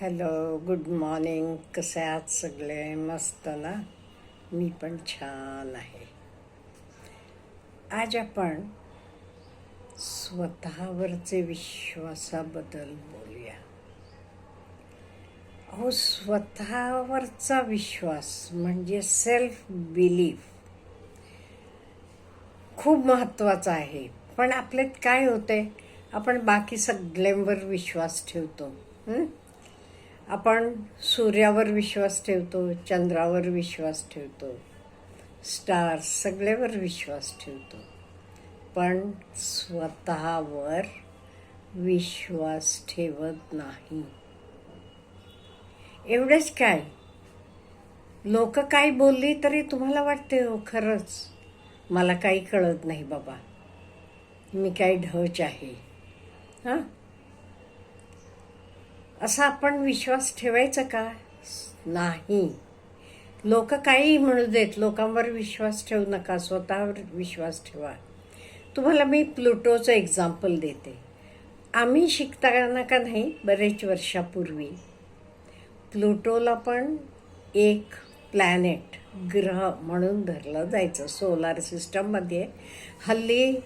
Hello good morning कसे आहात सगळे? मस्त ना? मी पण छान आहे. आज आपण स्वतःवरचे विश्वासाबद्दल बोलूया. अहो स्वतःवरचा विश्वास म्हणजे सेल्फ बिलीफ खूप महत्त्वाचं आहे. पण आपल्यात काय होते आपण बाकी सगळ्यांवर विश्वास ठेवतो. हं? आपण सूर्यावर विश्वास ठेवतो चंद्रावर विश्वास ठेवतो स्टार्स सगळ्यावर विश्वास ठेवतो. पण स्वतःवर विश्वास ठेवत नाही. एवढंच काय? लोक काय बोलली तरी तुम्हाला वाटते हो खरंच? मला काही कळत नाही बाबा. मी काय ढच आहे. हां? असा आपण विश्वास ठेवायचा का? नाही. लोक काही म्हणू देत लोकांवर विश्वास ठेवू नका स्वतःवर विश्वास ठेवा. तुम्हाला मी प्लुटोचं एक्झाम्पल देते. आम्ही शिकताना का नाही बरेच वर्षापूर्वी प्लुटोला पण एक प्लॅनेट ग्रह म्हणून धरलं जायचं. सोलार सिस्टममध्ये हल्ली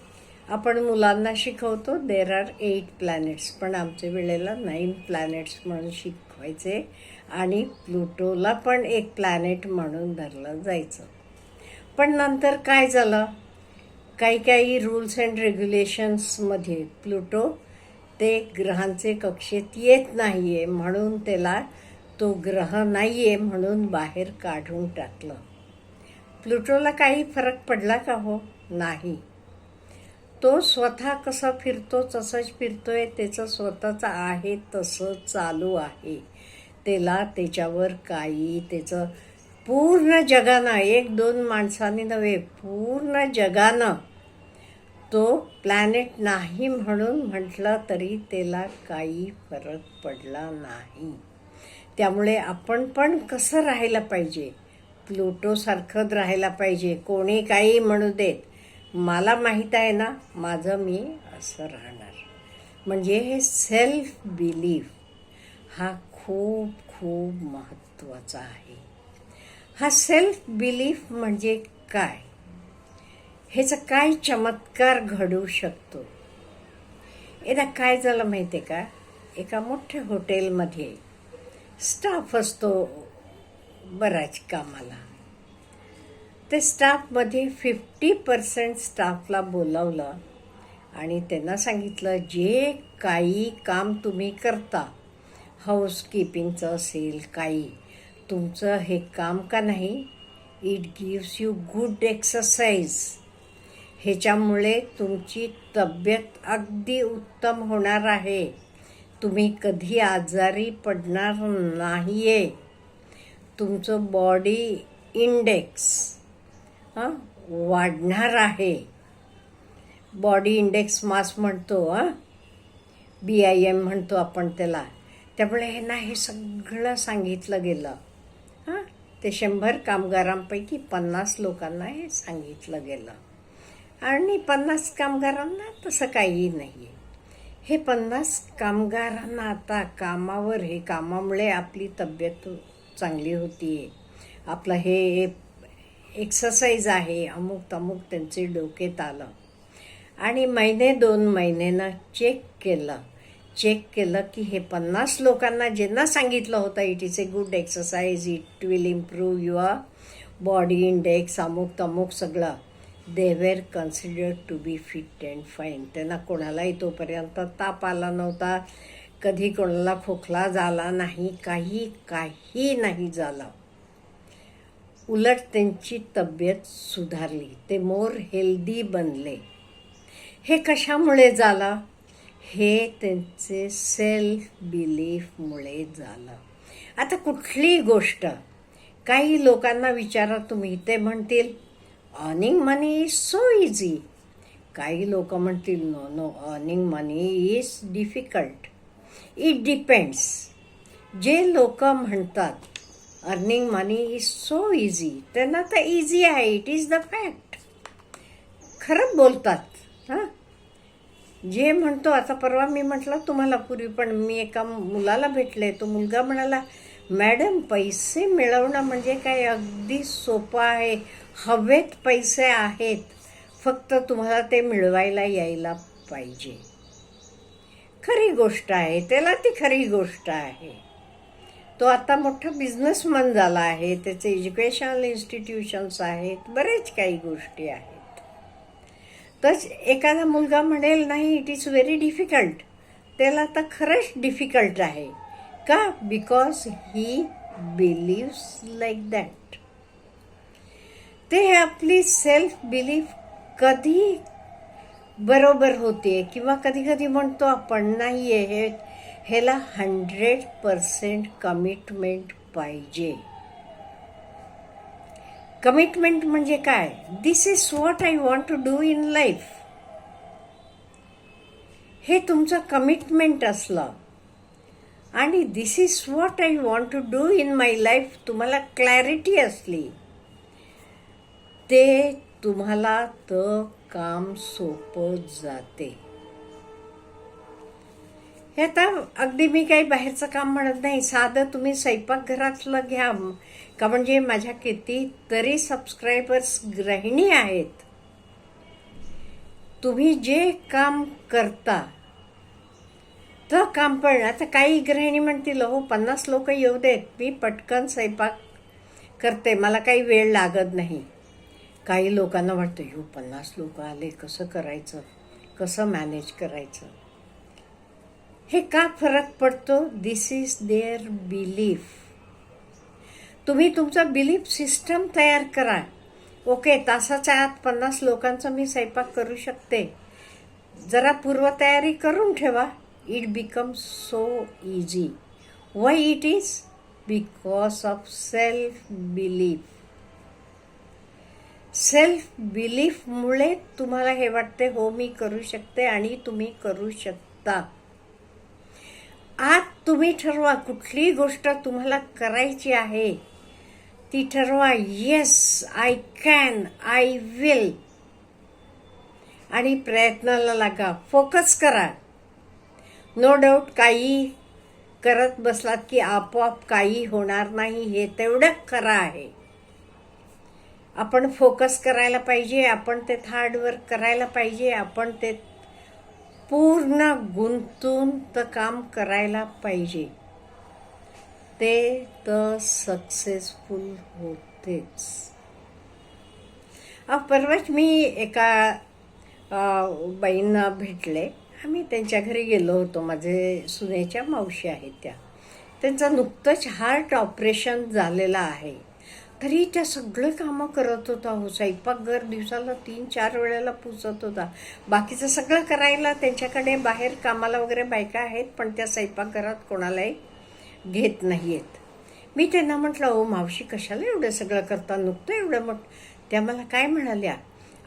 आपण मुलांना शिकवतो देर आर एट प्लॅनेट्स पण आमच्या वेळेला नाईन प्लॅनेट्स म्हणून शिकवायचे आणि प्लुटोला पण एक प्लॅनेट म्हणून धरलं जायचं. पण नंतर काय झालं? काही काही रूल्स अँड रेग्युलेशन्समध्ये प्लुटो ते ग्रहांचे कक्षेत येत नाही आहे म्हणून त्याला तो ग्रह नाही आहे म्हणून बाहेर काढून टाकलं. प्लुटोला काही फरक पडला का हो? नाही. तो स्वतः कसा फिरतो तसंच फिरतोय त्याचं स्वतःचं आहे तसं चालू आहे. त्याला त्याच्यावर काही त्याचं पूर्ण जगानं एक दोन माणसांनी नव्हे पूर्ण जगानं तो प्लॅनेट नाही म्हणून म्हटलं तरी त्याला काही फरक पडला नाही. त्यामुळे आपण पण कसं राहायला पाहिजे? प्लुटोसारखंच राहायला पाहिजे. कोणी काही म्हणू देत मला माहीत आहे ना माझं मी असं राहणार. म्हणजे हे सेल्फ बिलीफ हा खूप खूप महत्त्वाचा आहे. हा सेल्फ बिलीफ म्हणजे काय? ह्याचा काय चमत्कार घडू शकतो? एकदा काय झालं माहिती आहे का? एका मोठ्या हॉटेलमध्ये स्टाफ असतो बराच कामाला. ते स्टाफमध्ये फिफ्टी पर्सेंट स्टाफला बोलावलं. आणि त्यांना सांगितलं जे काही काम तुम्ही करता हाऊसकीपिंगचं असेल काही तुमचं हे काम का नाही? It gives you good exercise ह्याच्यामुळे तुमची तब्येत अगदी उत्तम होणार आहे. तुम्ही कधी आजारी पडणार नाही आहे तुमचं बॉडी इंडेक्स हां? वाढणार आहे. बॉडी इंडेक्स मास म्हणतो हां? बी आय एम म्हणतो आपण त्याला. त्यामुळे ह्यांना हे सगळं सांगितलं गेलं. हां? ते शंभर कामगारांपैकी पन्नास लोकांना हे सांगितलं गेलं. आणि पन्नास कामगारांना तसं काही नाही आहे हे पन्नास कामगारांना आता कामावर हे कामामुळे आपली तब्येत चांगली होती आहे आपलं हे एक्सरसाइज आहे अमुक तमुक त्यांचे डोकेत आलं. आणि महिने दोन महिन्यानं चेक केलं. चेक केलं की हे पन्नास लोकांना ज्यांना सांगितलं होतं it is a good exercise it will improve your body index अमुक तमुक सगळं. They were considered to be fit and fine त्यांना कोणालाही तोपर्यंत ताप आला नव्हता. कधी कोणाला खोकला झाला नाही काही काही नाही झालं. उलट त्यांची तब्येत सुधारली. ते मोर हेल्दी बनले. हे कशामुळे झालं? हे त्यांचे सेल्फ बिलीफमुळे झालं. आता कुठलीही गोष्ट? काही लोकांना विचारा तुम्ही ते म्हणतील earning money is so easy काही लोक म्हणतील no no earning money is difficult it depends जे लोक म्हणतात earning money is so easy त्यांना तर इझी आहे इट इज द फॅक्ट खरंच बोलतात हां? जे म्हणतो आता परवा मी म्हटलं तुम्हाला पूर्वी पण मी एका मुलाला भेटले. तो मुलगा म्हणाला मॅडम पैसे मिळवणं म्हणजे काय? अगदी सोपं आहे. हवेत पैसे आहेत. फक्त तुम्हाला ते मिळवायला यायला पाहिजे. खरी गोष्ट आहे. त्याला ती खरी गोष्ट आहे. तो आता मोठा बिझनेसमन झाला आहे. त्याचे एज्युकेशनल इन्स्टिट्यूशन्स आहेत. बरेच काही गोष्टी आहेत. तर एखादा मुलगा म्हणेल नाही इट इज व्हेरी डिफिकल्ट त्याला आता खरंच डिफिकल्ट आहे. का? Because he believes like that ते आपली सेल्फ बिलीफ कधी बरोबर होते किंवा कधी कधी म्हणतो आपण नाही आहे हे ह्याला हंड्रेड पर्सेंट कमिटमेंट पाहिजे. कमिटमेंट म्हणजे काय? This is what I want to do in life हे तुमचं कमिटमेंट असलं. आणि this is what I want to do in my life तुम्हाला क्लॅरिटी असली. ते तुम्हाला तर काम सोपं जाते. हे आता अगदी मी काही बाहेरचं काम म्हणत नाही. साधं तुम्ही स्वयंपाकघरातलं घ्या. का म्हणजे माझ्या किती तरी सबस्क्रायबर्स गृहिणी आहेत. तुम्ही जे काम करता तर काम पण आता काही गृहिणी म्हणतील हो पन्नास लोक येऊ देत. मी पटकन स्वयंपाक करते. मला काही वेळ लागत नाही. काही लोकांना वाटतं हो पन्नास लोक आले. कसं करायचं? कसं मॅनेज करायचं? हे का फरक पडतो? दिस इज देअर बिलीफ तुम्ही तुमचा बिलीफ सिस्टम तयार करा. ओके तासाच्या आत पन्नास लोकांचा मी स्वयंपाक करू शकते. जरा पूर्वतयारी करून ठेवा. It become so easy why it is because of self belief self बिलीफमुळे तुम्हाला हे वाटते हो मी करू शकते आणि तुम्ही करू शकता. आज तुम्ही ठरवा कुठलीही गोष्ट तुम्हाला करायची आहे ती ठरवा. Yes I can I will आणि प्रयत्नाला लागा. फोकस करा. नो डाऊट काही करत बसलात की आपोआप काही होणार नाही हे तेवढं खरं आहे. आपण फोकस करायला पाहिजे आपण ते हार्डवर्क करायला पाहिजे आपण ते पूर्ण गुंतून तर काम करायला पाहिजे. ते तर सक्सेसफुल होतेच. परवाच मी एका बाईंना भेटले. आम्ही त्यांच्या घरी गेलो होतो. माझे सुनेच्या मावशी आहेत त्या. त्यांचं नुकतंच हार्ट ऑपरेशन झालेलं आहे. तरी त्या सगळे कामं करत होता हो स्वयंपाकघर दिवसाला तीन चार वेळेला पुसत होता. बाकीचं सगळं करायला त्यांच्याकडे बाहेर कामाला वगैरे बायका आहेत पण त्या स्वयंपाकघरात कोणालाही घेत नाही आहेत मी त्यांना म्हटलं हो मावशी कशाला एवढं सगळं करता? नुकतं एवढं मग. त्या मला काय म्हणाल्या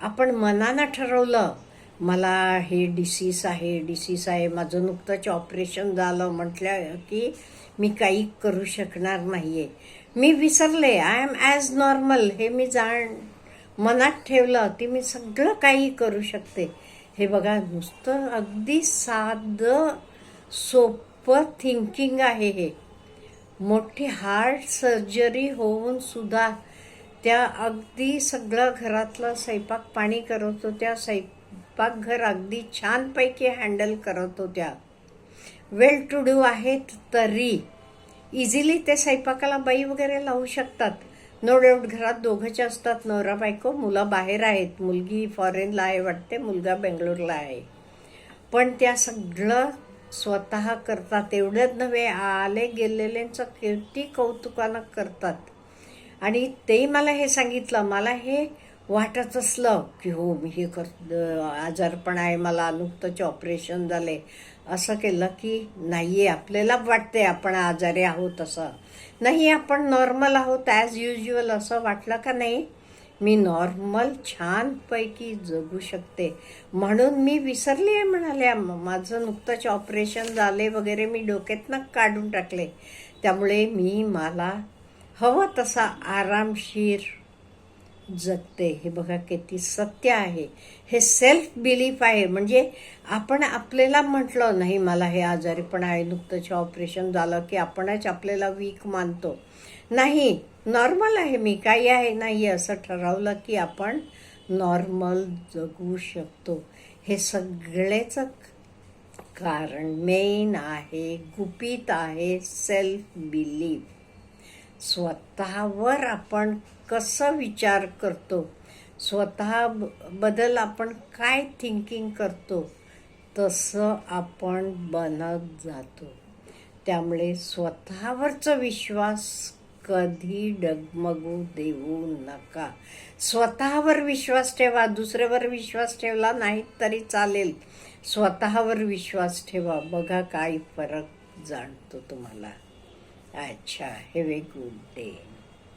आपण मनानं ठरवलं मला हे डिसीस आहे डिसीस आहे माझं नुकतंच ऑपरेशन झालं म्हटलं की मी काही करू शकणार नाही आहे मी विसरले. आय एम ॲज नॉर्मल हे मी जाण मनात ठेवलं ती मी सगळं काही करू शकते. हे बघा नुसतं अगदी साधं सोपं थिंकिंग आहे हे. मोठी हार्ट सर्जरी होऊन सुद्धा त्या अगदी सगळं घरातलं स्वयंपाक पाणी करत होत्या. स्वयंपाकघर अगदी छानपैकी हँडल करत होत्या. वेल टू डू आहेत तरी. इझिली ते स्वयंपाकाला बाई वगैरे लावू शकतात. नो डाऊट घरात दोघंच्या असतात. नवरा बायको मुलं बाहेर आहेत. मुलगी फॉरेनला आहे वाटते मुलगा बेंगलोरला आहे. पण त्या सगळं स्वतः करतात. एवढंच नव्हे आले गेलेल्यांचं किती कौतुकानं करतात. आणि तेही मला हे सांगितलं मला हे वाटत असलं की हो मी हे कर आजारपण आहे मला नुकतंच ऑपरेशन झाले. असं केलं की नाही आहे आपल्याला वाटते आपण आजारी आहोत असं. नाही आपण नॉर्मल आहोत ॲज युज्युअल असं वाटलं का नाही? मी नॉर्मल छानपैकी जगू शकते. म्हणून मी विसरली आहे म्हणाले माझं नुकतंच ऑपरेशन झाले वगैरे मी डोक्यातनं काढून टाकले. त्यामुळे मी मला हवं तसा आरामशीर जगते. हे बघा किती सत्य आहे. हे सेल्फ बिलीफ आहे. म्हणजे आपण आपल्याला म्हटलं नाही मला हे आजारी पण आहे नुकतंच ऑपरेशन झालं की आपणच आपल्याला वीक मानतो. नाही नॉर्मल आहे. मी काही आहे नाही असं ठरवलं की आपण नॉर्मल जगू शकतो. हे सगळेच कारण मेन आहे गुपित आहे सेल्फ बिलीफ स्वतःवर आपण कसं विचार करतो? स्वतः आपण काय थिंकिंग करतो? तसं आपण बनत जातो. त्यामुळे स्वतःवरचा विश्वास कधी डगमगू देऊ नका. स्वतःवर विश्वास ठेवा दुसऱ्यावर विश्वास ठेवला नाही तरी चालेल. स्वतःवर विश्वास ठेवा. बघा काय फरक जाणतो तुम्हाला. अच्छा हॅव ए गुड डे